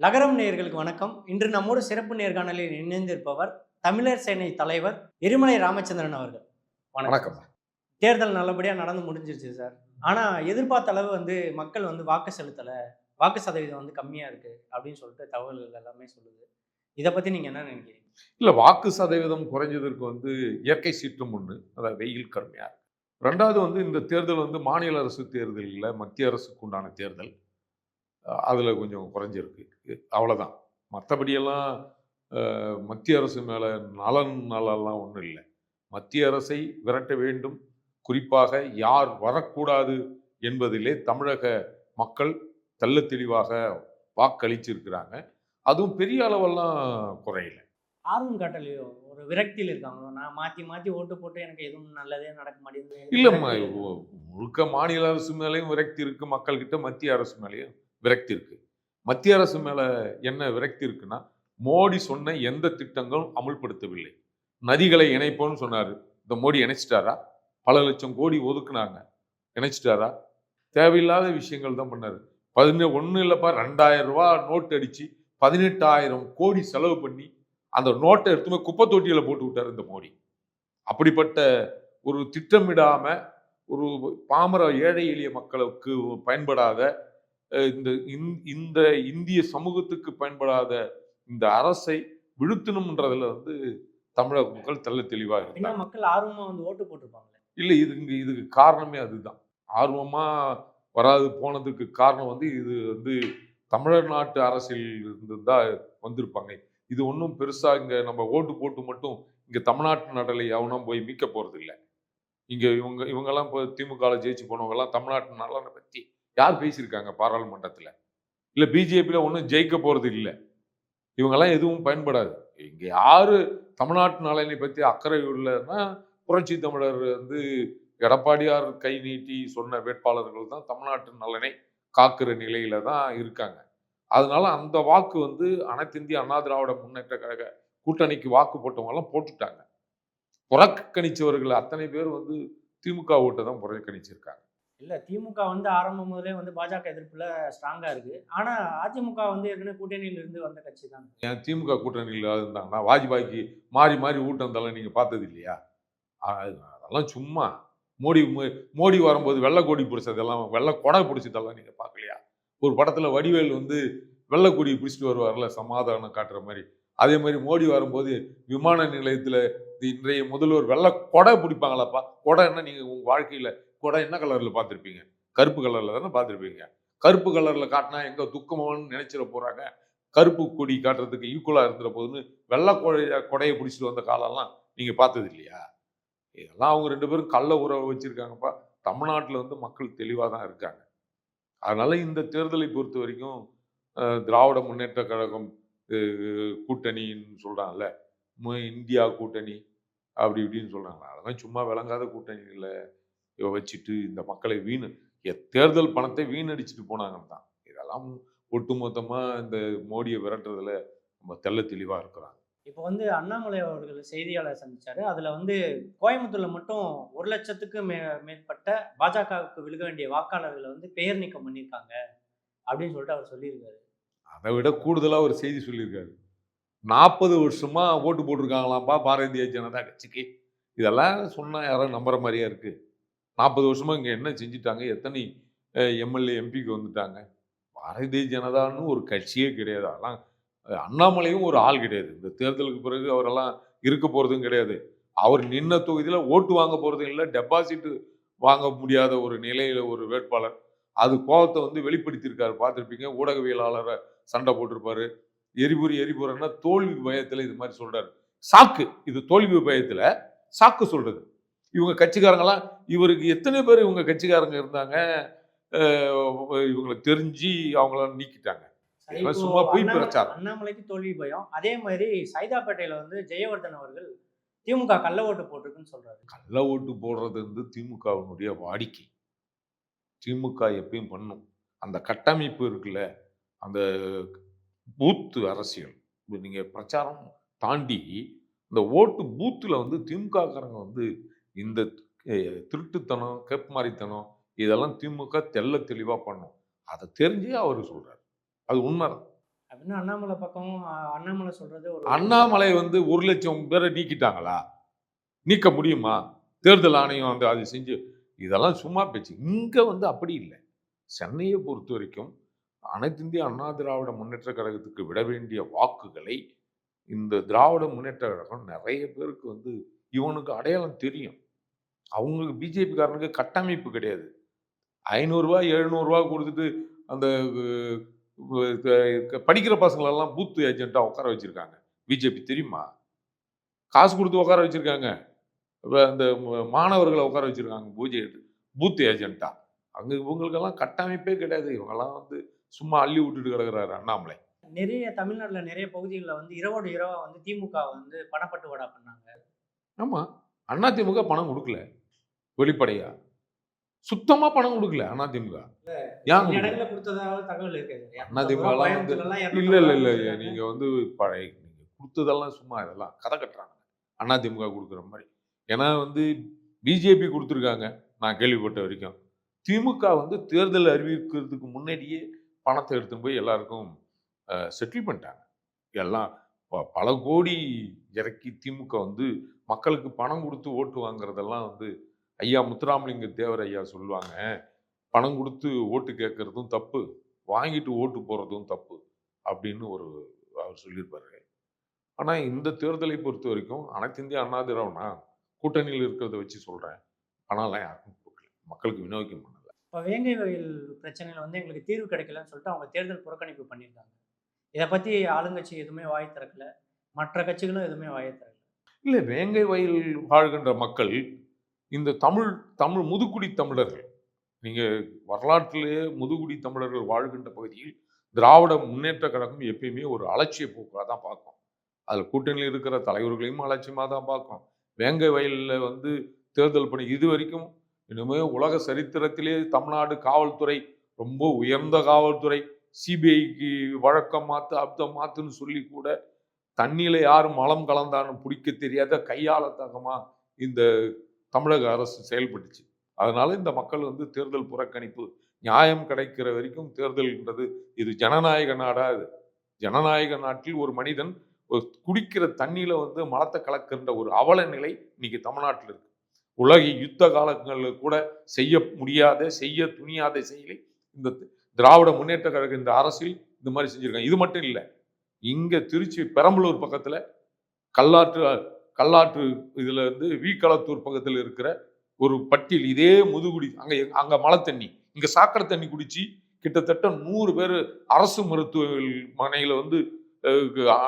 நகரம் நேயர்களுக்கு வணக்கம். இன்று நம்மோடு சிறப்பு நேர்காணலில் இணைந்திருப்பவர் தமிழர் சேனை தலைவர் எரிமலை ராமச்சந்திரன் அவர்கள். வணக்கம். தேர்தல் நல்லபடியா நடந்து முடிஞ்சிருச்சு சார். ஆனா எதிர்பார்த்த அளவு வந்து மக்கள் வந்து வாக்கு செலுத்தல. வாக்கு சதவீதம் வந்து கம்மியா இருக்கு அப்படின்னு சொல்லிட்டு தகவல்கள் எல்லாமே சொல்லுது. இதை பத்தி நீங்க என்ன நினைக்கிறீங்க? இல்ல வாக்கு சதவீதம் குறைஞ்சதற்கு வந்து இயற்கை சீற்றம் ஒண்ணு அதாவது வெயில் கடுமையா இருக்கு. ரெண்டாவது வந்து இந்த தேர்தல் வந்து மாநில அரசு தேர்தல் இல்லை மத்திய அரசுக்கு உண்டான தேர்தல். அதுல கொஞ்சம் குறைஞ்சிருக்கு. அவ்வளவுதான். மற்றபடியெல்லாம் மத்திய அரசு மேல நலன் நலன்லாம் ஒன்றும் இல்லை. மத்திய அரசை விரட்ட வேண்டும். குறிப்பாக யார் வரக்கூடாது என்பதிலே தமிழக மக்கள் தெள்ள தெளிவாக வாக்களிச்சிருக்கிறாங்க. அதுவும் பெரிய அளவெல்லாம் குறையல. ஆர்வம் காட்டலையோ? ஒரு விரக்தியில் இருக்காங்களோ? நான் மாத்தி மாத்தி ஓட்டு போட்டு எனக்கு எதுவும் நல்லதே நடக்க மாட்டேங்குது. இல்லம்மா முழுக்க மாநில அரசு மேலேயும் விரக்தி இருக்கு. மக்கள்கிட்ட மத்திய அரசு மேலேயும். விரக்தி இருக்குது மத்திய அரசு மேலே என்ன விரக்தி இருக்குன்னா மோடி சொன்ன எந்த திட்டங்களும் அமுல்படுத்தவில்லை. நதிகளை இணைப்போம்னு சொன்னார். இந்த மோடி இணைச்சிட்டாரா? பல லட்சம் கோடி ஒதுக்குனாங்க. இணைச்சிட்டாரா? தேவையில்லாத விஷயங்கள் தான் பண்ணார். பதினே ஒன்றும் இல்லைப்பா ரெண்டாயிரம் ரூபா நோட் அடித்து பதினெட்டாயிரம் கோடி செலவு பண்ணி அந்த நோட்டை எடுத்துமே குப்பை தொட்டியில் போட்டு விட்டாரு இந்த மோடி. அப்படிப்பட்ட ஒரு திட்டமிடாமல் ஒரு பாமர ஏழை எளிய மக்களுக்கு பயன்படாத இந்த இந்த- இந்த இந்திய சமூகத்துக்கு பயன்படாத இந்த அரசை விழுத்தணும்ன்றதுல வந்து தமிழக மக்கள் தெள்ள தெளிவாக இருந்தாங்க. மக்கள் ஆர்வமா வந்து ஓட்டு போட்டிருப்பாங்களே. இல்லை இது இங்க இதுக்கு காரணமே அதுதான். ஆர்வமா வராது போனதுக்கு காரணம் வந்து இது வந்து தமிழர் நாட்டு அரசியல் இருந்து தான் வந்திருப்பாங்க. இது ஒன்றும் பெருசா இங்க நம்ம ஓட்டு போட்டு மட்டும் இங்க தமிழ்நாட்டு நடலை எவனும் போய் மீட்க போறது இல்லை இங்க இவங்க இவங்கெல்லாம் இப்போ திமுக ஜெயிச்சு போனவங்க எல்லாம் தமிழ்நாட்டு நலனை பத்தி யார் பேசியிருக்காங்க பாராளுமன்றத்தில்? இல்லை பிஜேபியில் ஒன்றும் ஜெயிக்க போகிறது இல்லை. இவங்கெல்லாம் எதுவும் பயன்படாது. இங்கே யார் தமிழ்நாட்டு நலனை பற்றி அக்கறை உள்ளன்னா புரட்சி தமிழர் வந்து எடப்பாடியார் கை நீட்டி சொன்ன வேட்பாளர்கள் தான் தமிழ்நாட்டு நலனை காக்கிற நிலையில தான் இருக்காங்க. அதனால அந்த வாக்கு வந்து அனைத்திந்திய அண்ணா திராவிட முன்னேற்ற கழக கூட்டணிக்கு வாக்கு போட்டவங்கெல்லாம் போட்டுட்டாங்க. புறக்கணிச்சவர்கள் அத்தனை பேர் வந்து திமுக ஓட்டை தான் புறக்கணிச்சிருக்காங்க. இல்லை திமுக வந்து ஆரம்பம் முதலே வந்து பாஜக எதிர்ப்புல ஸ்ட்ராங்காக இருக்கு. ஆனால் அதிமுக வந்து ஏற்கனவே கூட்டணியில இருந்து வந்த கட்சி தான். ஏன் திமுக கூட்டணியில் இருந்தாங்கன்னா வாஜ்பாய்க்கு மாறி மாறி ஊட்டம் தலை நீங்கள் பார்த்தது இல்லையா? அதெல்லாம் சும்மா. மோடி மோ- மோடி வரும்போது வெள்ளை கொடி பிடிச்சதெல்லாம் வெள்ளை கொடை பிடிச்சதெல்லாம் நீங்கள் பார்க்கலையா? ஒரு படத்தில் வடிவேல் வந்து வெள்ளை கொடி பிடிச்சிட்டு வருவார்ல சமாதானம் காட்டுற மாதிரி. அதே மாதிரி மோடி வரும்போது விமான நிலையத்தில் இன்றைய முதல்வர் வெள்ளை கொடை பிடிப்பாங்களாப்பா? கொடை என்ன நீங்க உங்க குடை என்ன கலரில் பார்த்துருப்பீங்க? கருப்பு கலரில் தானே பார்த்துருப்பீங்க. கருப்பு கலரில் காட்டினா எங்கே துக்கமானு நினைச்சிட போகிறாங்க கருப்பு கொடி காட்டுறதுக்கு ஈக்குவலாக இருந்துற போதுன்னு வெள்ளை கொடைய கொடையை பிடிச்சிட்டு வந்த காலம்லாம் நீங்கள் பார்த்தது இல்லையா? இதெல்லாம் அவங்க ரெண்டு பேரும் கள்ள உறவை வச்சுருக்காங்கப்பா. தமிழ்நாட்டில் வந்து மக்கள் தெளிவாக தான் இருக்காங்க. அதனால் இந்த தேர்தலை பொறுத்த வரைக்கும் திராவிட முன்னேற்ற கழகம் கூட்டணின்னு சொல்கிறாங்கல்ல இந்தியா கூட்டணி அப்படி இப்படின்னு சொல்கிறாங்க அதெல்லாம் சும்மா விளங்காத கூட்டணிகளை வச்சுட்டு இந்த மக்களை வீண் தேர்தல் பணத்தை வீணடிச்சிட்டு போனாங்கன்னு தான் இதெல்லாம் ஒட்டுமொத்தமா இந்த மோடியை விரட்டுறதுல நம்ம தெள்ள தெளிவா இருக்கிறாங்க. இப்போ வந்து அண்ணாமலை அவர்கள் செய்தியாளர் சந்திச்சாரு. அதுல வந்து கோயம்புத்தூர்ல மட்டும் ஒரு லட்சத்துக்கு மே மேற்பட்ட பாஜகவுக்கு விழுக வேண்டிய வாக்காளர்களை வந்து பெயர் நீக்கம் பண்ணியிருக்காங்க அப்படின்னு சொல்லிட்டு அவர் சொல்லியிருக்காரு. அதை விட கூடுதலா ஒரு செய்தி சொல்லியிருக்காரு. நாற்பது வருஷமா ஓட்டு போட்டிருக்காங்களாம்ப்பா பாரதிய ஜனதா கட்சிக்கு. இதெல்லாம் சொன்னா யாரும் நம்புற மாதிரியா இருக்கு. நாற்பது வருஷமாக இங்கே என்ன செஞ்சுட்டாங்க? எத்தனை எம்எல்ஏ எம்பிக்கு வந்துட்டாங்க? பாரதிய ஜனதான்னு ஒரு கட்சியே கிடையாது. அதெல்லாம் அண்ணாமலையும் ஒரு ஆள் கிடையாது. இந்த தேர்தலுக்கு பிறகு அவரெல்லாம் இருக்க போகிறதும் கிடையாது. அவர் நின்ன தொகுதியில் ஓட்டு வாங்க போகிறதும் இல்லை டெபாசிட் வாங்க முடியாத ஒரு நிலையில் ஒரு வேட்பாளர். அது கோபத்தை வந்து வெளிப்படுத்தியிருக்காரு. பார்த்துருப்பீங்க? ஊடகவியலாளரை சண்டை போட்டிருப்பாரு. எரிபுரி எரிபுரன்னா தோல்வி பயத்தில் இது மாதிரி சொல்கிறார் சாக்கு இது தோல்வி பயத்தில் சாக்கு சொல்கிறது இவங்க கட்சிக்காரங்களாம் இவருக்கு எத்தனை பேர் இவங்க கட்சிக்காரங்க இருந்தாங்க? இவங்களை தெரிஞ்சு அவங்கள நீக்கிட்டாங்க. சும்மா பொய் பிரச்சாரம். அண்ணாமலைக்கு தோல்வி பயம். அதே மாதிரி சைதாப்பேட்டையில வந்து ஜெயவர்தன் அவர்கள் திமுக கள்ள ஓட்டு போட்டிருக்குன்னு சொல்றாரு. கள்ள ஓட்டு போடுறது வந்து திமுகவினுடைய வாடிக்கை. திமுக எப்பயும் பண்ணும். அந்த கட்டமைப்பு இருக்குல்ல அந்த பூத்து அரசியல். இப்ப நீங்க பிரச்சாரம் தாண்டி இந்த ஓட்டு பூத்துல வந்து திமுககாரங்க வந்து இந்த திருட்டுத்தனம் கேப்மாரித்தனம் இதெல்லாம் திமுக தெள்ள தெளிவா பண்ணும். அதை தெரிஞ்சே அவர் சொல்றாரு. அது உண்மைதான். அப்படின்னா அண்ணாமலை பக்கம் அண்ணாமலை சொல்றது ஒரு அண்ணாமலை வந்து ஒரு லட்சம் பேரை நீக்கிட்டாங்களா? நீக்க முடியுமா? தேர்தல் ஆணையம் வந்து அது செஞ்சு இதெல்லாம் சும்மா பேச்சு. இங்க வந்து அப்படி இல்லை. சென்னையை பொறுத்த வரைக்கும் அனைத்து இந்திய அண்ணா திராவிட முன்னேற்ற கழகத்துக்கு விட வேண்டிய வாக்குகளை இந்த திராவிட முன்னேற்ற கழகம் நிறைய பேருக்கு வந்து இவனுக்கு அடையாளம் தெரியும். அவங்களுக்கு பிஜேபி காரனுக்கு கட்டமைப்பு கிடையாது. ஐநூறுரூவா எழுநூறுவா கொடுத்துட்டு அந்த படிக்கிற பசங்களெல்லாம் பூத் ஏஜென்ட்டாக உட்கார வச்சிருக்காங்க. பிஜேபி தெரியுமா? காசு கொடுத்து உட்கார வச்சிருக்காங்க. அந்த மாணவர்களை உட்கார வச்சிருக்காங்க பூஜை பூத் ஏஜென்ட்டா. அங்க இவங்களுக்கெல்லாம் கட்டமைப்பே கிடையாது. இவங்கெல்லாம் வந்து சும்மா அள்ளி விட்டுட்டு கிடக்குறாரு அண்ணாமலை. நிறைய தமிழ்நாட்டுல நிறைய பகுதிகளில் வந்து இரவோடு இரவா வந்து திமுக வந்து பணப்பட்டுவாடா பண்ணாங்க. ஆமா. அதிமுக பணம் கொடுக்கல வெளிப்படையா? சுத்தமா பணம் கொடுக்கல அதிமுக ஏன் கொடுத்ததாவது தகவல் இருக்கு அதிமுக இல்ல இல்ல இல்ல நீங்க வந்து பழைய நீங்க கொடுத்ததெல்லாம் சும்மா இதெல்லாம் கதை கட்டுறாங்க. அதிமுக கொடுக்குற மாதிரி. ஏன்னா வந்து பிஜேபி கொடுத்துருக்காங்க நான் கேள்விப்பட்ட வரைக்கும். திமுக வந்து தேர்தல் அறிவிக்கிறதுக்கு முன்னாடியே பணத்தை எடுத்துன்னு போய் எல்லாருக்கும் செட்டில் பண்ணிட்டாங்க. எல்லாம் பல கோடி இறக்கி திமுக வந்து மக்களுக்கு பணம் கொடுத்து ஓட்டு வாங்குறதெல்லாம் வந்து ஐயா முத்துராமலிங்க தேவர் ஐயா சொல்லுவாங்க. பணம் கொடுத்து ஓட்டு கேட்கறதும் தப்பு வாங்கிட்டு ஓட்டு போகிறதும் தப்பு அப்படின்னு ஒரு அவர் சொல்லியிருப்பாரு. ஆனால் இந்த தேர்தலை பொறுத்த வரைக்கும் அனைத்து இந்திய அண்ணா திராவிடனா கூட்டணியில் இருக்கிறத வச்சு சொல்கிறேன் பணம்லாம் யாருக்கும் கொடுக்கல. மக்களுக்கு விநியோகிக்க பண்ணல. இப்போ வேங்கை வயல் பிரச்சனையில் வந்து எங்களுக்கு தீர்வு கிடைக்கலன்னு சொல்லிட்டு அவங்க தேர்தல் புறக்கணிப்பு பண்ணியிருக்காங்க இதை பற்றி ஆளுங்கட்சி எதுவுமே வாய் திறக்கல. மற்ற கட்சிகளும் எதுவுமே வாய் திறக்கல. இல்லை வேங்கை வயல் வாழ்கின்ற மக்கள் இந்த தமிழ் தமிழ் முதுகுடி தமிழர்கள் நீங்கள் வரலாற்றிலேயே முதுகுடி தமிழர்கள் வாழ்கின்ற பகுதியில் திராவிட முன்னேற்ற கழகம் எப்பயுமே ஒரு அலட்சிய போக்காக தான் பார்க்கும். அதில் கூட்டணியில் இருக்கிற தலைவர்களையும் அலட்சியமாக தான் பார்க்கும். வேங்கை வயலில் வந்து தேர்தல் பணி இது வரைக்கும் இனிமே உலக சரித்திரத்திலே தமிழ்நாடு காவல்துறை ரொம்ப உயர்ந்த காவல்துறை சிபிஐக்கு வழக்கம் மாத்து அப்தம் மாத்துன்னு சொல்லி கூட தண்ணியில் யாரும் மலம் கலந்தான்னு பிடிக்க தெரியாத கையாள தகமா இந்த தமிழக அரசு செயல்பட்டுச்சு. அதனால இந்த மக்கள் வந்து தேர்தல் புறக்கணிப்பு நியாயம் கிடைக்கிற வரைக்கும் தேர்தல்ன்றது இது ஜனநாயக நாடா இது ஜனநாயக நாட்டில் ஒரு மனிதன் ஒரு குடிக்கிற தண்ணியில வந்து மலத்தை கலக்கின்ற ஒரு அவல நிலை இன்னைக்கு தமிழ்நாட்டில் இருக்கு. உலக யுத்த காலங்களில் கூட செய்ய முடியாத செய்ய துணியாத செயலை இந்த திராவிட முன்னேற்ற கழக இந்த அரசில் இந்த மாதிரி செஞ்சிருக்காங்க. இது மட்டும் இல்லை இங்கே திருச்சி பெரம்பலூர் பக்கத்தில் கல்லாற்று கல்லாற்று இதில் இருந்து வீக்களத்தூர் பக்கத்தில் இருக்கிற ஒரு பட்டியல் இதே முதுகுடி அங்கே அங்கே மழை தண்ணி. இங்கே சாக்கடை தண்ணி குடித்து கிட்டத்தட்ட நூறு பேர் அரசு மருத்துவமனையில் வந்து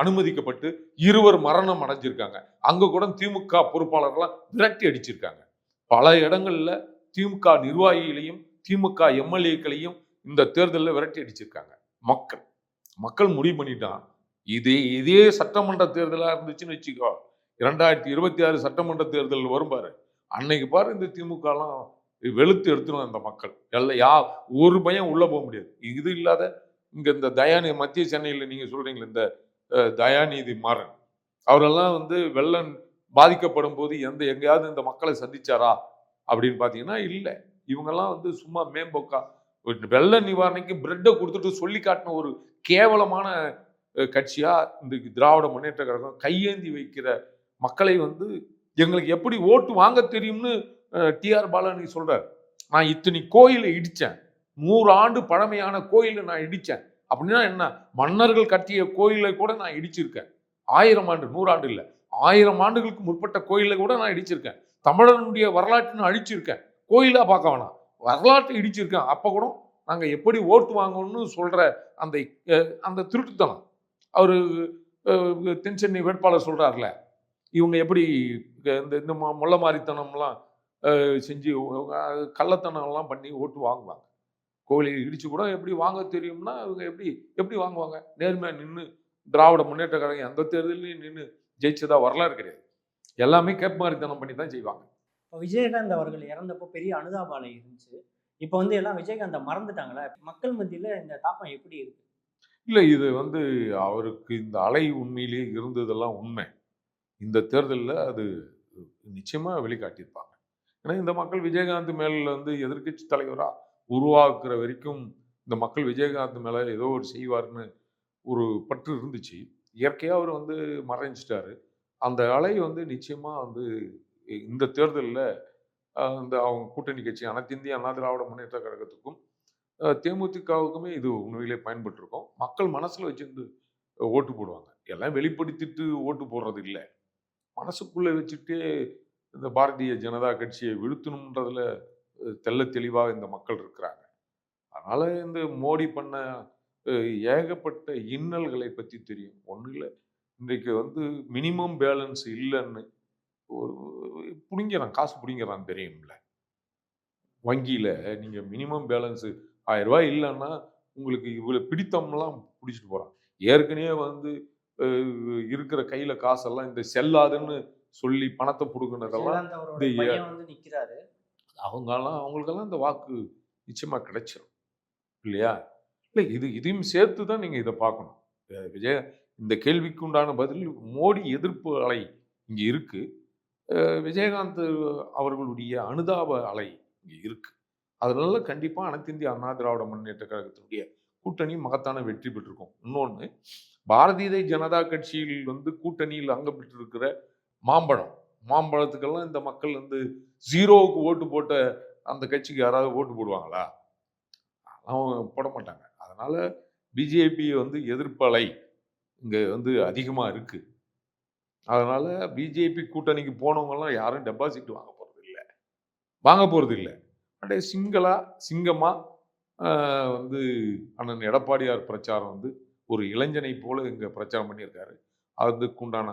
அனுமதிக்கப்பட்டு இருவர் மரணம் அடைஞ்சிருக்காங்க. அங்கே கூட திமுக பொறுப்பாளர்கள்லாம் விரட்டி அடிச்சிருக்காங்க. பல இடங்களில் திமுக நிர்வாகிகளையும் திமுக எம்எல்ஏக்களையும் இந்த தேர்தலில் விரட்டி அடிச்சிருக்காங்க. மக்கள் மக்கள் முடிவு பண்ணிட்டான் இதே இதே சட்டமன்ற தேர்தலாக இருந்துச்சுன்னு வச்சுக்கோ. இரண்டாயிரத்தி இருபத்தி ஆறு சட்டமன்ற தேர்தல் வரும் பாரு. அன்னைக்கு பாரு இந்த திமுகலாம் வெளுத்து எடுத்துடும் அந்த மக்கள். எல்லாம் யா ஒரு பயம் உள்ளே போக முடியாது. இது இல்லாத இங்கே இந்த தயாநிதி மத்திய சென்னையில் நீங்கள் சொல்கிறீங்களே இந்த தயாநிதி மாறன். அவரெல்லாம் வந்து வெள்ளம் பாதிக்கப்படும் போது எந்த எங்கேயாவது இந்த மக்களை சந்திச்சாரா அப்படின்னு பார்த்தீங்கன்னா இல்லை. இவங்கெல்லாம் வந்து சும்மா மேம்போக்கா. வெள்ள நிவாரணைக்கு பிரெட்டை கொடுத்துட்டு சொல்லி காட்டின ஒரு கேவலமான கட்சியாக இந்த திராவிட முன்னேற்ற கழகம் கையேந்தி வைக்கிற மக்களை வந்து எங்களுக்கு எப்படி ஓட்டு வாங்க தெரியும்னு டிஆர் பாலாஜி சொல்கிறார் நான் இத்தனை கோயிலை இடித்தேன் நூறு ஆண்டு பழமையான கோயிலை நான் இடித்தேன் அப்படின்னா என்ன? மன்னர்கள் கட்டிய கோயிலை கூட நான் இடிச்சிருக்கேன். ஆயிரம் ஆண்டு நூறாண்டு இல்லை. ஆயிரம் ஆண்டுகளுக்கு முற்பட்ட கோயிலை கூட நான் இடிச்சிருக்கேன். தமிழனுடைய வரலாற்றை நான் அழிச்சிருக்கேன். கோயிலாக பார்க்க வேணாம். வரலாற்றை இடிச்சிருக்கேன். அப்போ கூட நாங்கள் எப்படி ஓட்டு வாங்கணும்னு சொல்கிற அந்த அந்த திருட்டுத்தனம். அவர் தென் சென்னை வேட்பாளர் சொல்கிறார்ல இவங்க எப்படி இந்த இந்த முள்ள முள்ளமாரித்தனம்லாம் செஞ்சு கள்ளத்தனம்லாம் பண்ணி ஓட்டு வாங்குவாங்க. கோயிலை இடிச்சு கூட எப்படி வாங்க தெரியும்னா இவங்க எப்படி எப்படி வாங்குவாங்க? நேர்மையாக நின்று திராவிட முன்னேற்ற கழகம் எந்த தேர்தலையும் நின்று ஜெயிச்சதா வரலாறு கிடையாது. எல்லாமே கேப் கேப்மாரித்தனம் பண்ணி தான் செய்வாங்க. இப்போ விஜயகாந்த் அவர்கள் இறந்தப்போ பெரிய அனுதாபாலை இருந்துச்சு. இப்போ வந்து எல்லாம் விஜயகாந்தை மறந்துட்டாங்களா? மக்கள் மத்தியில் இந்த தாக்கம் எப்படி இருக்கு? இல்லை இது வந்து அவருக்கு இந்த அலை உண்மையிலேயே இருந்ததெல்லாம் உண்மை. இந்த தேர்தலில் அது நிச்சயமாக வெளிக்காட்டியிருப்பாங்க. ஏன்னா இந்த மக்கள் விஜயகாந்த் மேலே வந்து எதிர்க்கட்சி தலைவராக உருவாக்குற வரைக்கும் இந்த மக்கள் விஜயகாந்த் மேலே ஏதோ ஒரு செய்வார்னு ஒரு பற்று இருந்துச்சு. இயற்கையாக அவர் வந்து மறைஞ்சிட்டாரு. அந்த அலை வந்து நிச்சயமாக வந்து இந்த தேர்தலில் இந்த அவங்க கூட்டணி கட்சி அனைத்து இந்திய அண்ணா திராவிட முன்னேற்ற கழகத்துக்கும் தேமுதிகவுக்குமே இது உண்மையிலே பயன்பட்டிருக்கும். மக்கள் மனசில் வச்சுருந்து ஓட்டு போடுவாங்க. எல்லாம் வெளிப்படுத்திட்டு ஓட்டு போடுறது இல்லை. மனசுக்குள்ளே வச்சுட்டே இந்த பாரதிய ஜனதா கட்சியை வீழ்த்தணுன்றதுல தெல்ல தெள்ள தெளிவாக இந்த மக்கள் இருக்கிறாங்க. அதனால் இந்த மோடி பண்ண ஏகப்பட்ட இன்னல்களை பற்றி தெரியும். ஒன்றும் இல்லை. இன்றைக்கு வந்து மினிமம் பேலன்ஸ் இல்லைன்னு பிடிங்கிறான் காசு பிடிங்கிறான் தெரியும்ல. வங்கியில் நீங்கள் மினிமம் பேலன்ஸு ஆயிரம் ரூபாய் இல்லைன்னா உங்களுக்கு இவ்வளோ பிடித்தம்லாம் பிடிச்சிட்டு போகிறான் ஏற்கனவே வந்து இருக்கிற கையில் காசெல்லாம் இந்த செல்லாதுன்னு சொல்லி பணத்தை பிடுங்கினதெல்லாம் நிக்கிறாரு. அவங்கெல்லாம் அவங்களுக்கெல்லாம் இந்த வாக்கு நிச்சயமாக கிடைச்சிரும். இல்லையா? இல்லை இது இதையும் சேர்த்து தான் நீங்கள் இதை பார்க்கணும். விஜய இந்த கேள்விக்கு உண்டான பதில் மோடி எதிர்ப்பு அலை இங்கே இருக்கு. அஹ் விஜயகாந்த் அவர்களுடைய அனுதாப அலை இங்கே இருக்கு. அதனால கண்டிப்பாக அனைத்து இந்திய அண்ணா திராவிட முன்னேற்ற கழகத்தினுடைய கூட்டணி மகத்தான வெற்றி பெற்றிருக்கும். இன்னொன்று பாரதிய ஜனதா கட்சியில் வந்து கூட்டணியில் அங்கம் பெற்றிருக்கிற மாம்பழம். மாம்பழத்துக்கெல்லாம் இந்த மக்கள் வந்து ஜீரோவுக்கு ஓட்டு போட்ட அந்த கட்சிக்கு யாராவது ஓட்டு போடுவாங்களா? அவங்க போட மாட்டாங்க. அதனால் பிஜேபி வந்து எதிர்ப்பலை இங்கே வந்து அதிகமாக இருக்குது அதனால் பிஜேபி கூட்டணிக்கு போனவங்கலாம் யாரும் டெபாசிட் வாங்க போகிறது இல்லை வாங்க போகிறது இல்லை அப்படியே சிங்களா சிங்கமாக வந்து அண்ணன் எடப்பாடியார் பிரச்சாரம் வந்து ஒரு இளைஞனை போல இங்கே பிரச்சாரம் பண்ணியிருக்காரு. அதுக்குண்டான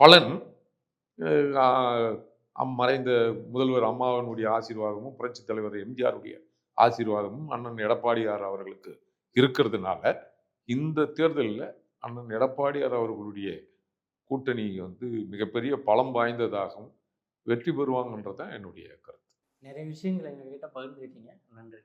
பலன் அம் மறைந்த முதல்வர் அம்மாவினுடைய ஆசீர்வாதமும் புரட்சித் தலைவர் எம்ஜிஆருடைய ஆசீர்வாதமும் அண்ணன் எடப்பாடியார் அவர்களுக்கு இருக்கிறதுனால இந்த தேர்தலில் அண்ணன் எடப்பாடியார் அவர்களுடைய கூட்டணி வந்து மிகப்பெரிய பலம் வாய்ந்ததாகவும் வெற்றி பெறுவாங்கன்றது தான் என்னுடைய கருத்து. நிறைய விஷயங்கள் எங்ககிட்ட பகிர்ந்துக்கிட்டீங்க நன்றி.